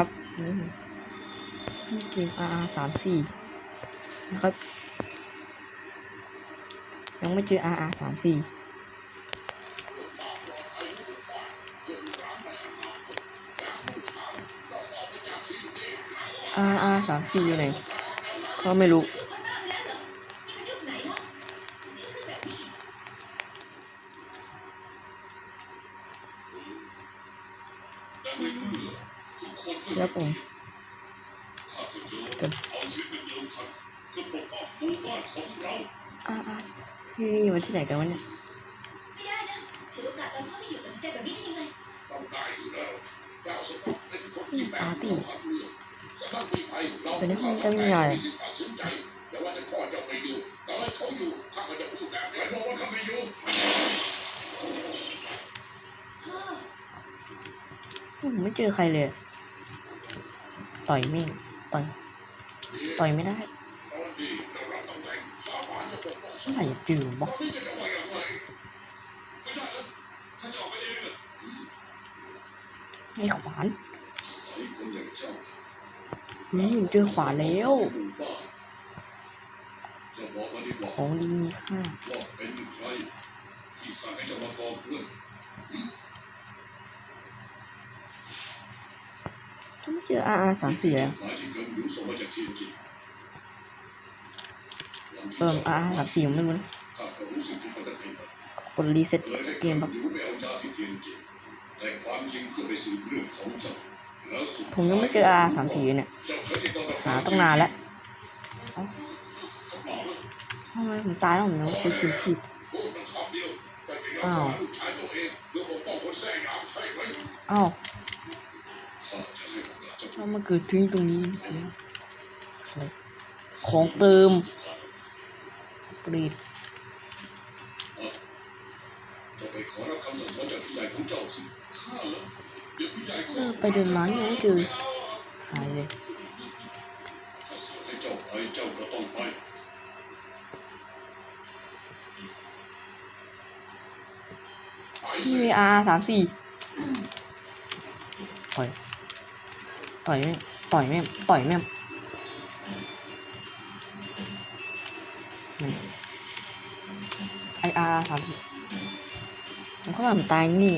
ครับนี่เกม RR สามสี่นะครับ ยังไม่เจอ RR สามสี่ RR สามสี่อยู่ไหนก็ไม่รู้ ครับผมกันอ่าอ่าที่นี่มาที่ไหนกันวะเนี่ยไม่ได้นะถือโอกาสตอนพ่อไม่อยู่ตัดสินใจแบบนี้ได้ยังไงปาร์ตี้เป็นในห้องจะไม่มีอะไรพ่อผมไม่เจอใครเลย ต่อยไม่ต่อย ต่อยไม่ได้ไหร่จะเจอบล็อกไอ้ขวานอืมเจอขวานแล้ว ของดีมีค่า ถ้าไม่เจอ R สามสี่แล้วเอิ่ม RR สามสี่ผมไม่รู้นะกดรีเซ็ตเกมแบบผมยังไม่เจอ RR สามสี่เนี่ยหาตั้งนานแล้วทำไมผมตายแล้วผมยังไม่ฟื้นคืนชีพอ้าวอ้าว ถ้ามาเกิดถึงตรงนี้อะไรของเติมเปรตเออไปเดินมายังไม่เจอหายเลยนี่มีอาสามสี่ต่อย ต่อยแม่งต่อยแม่งต่อยแม่งไออาร์สามมันก็ทำตายนี่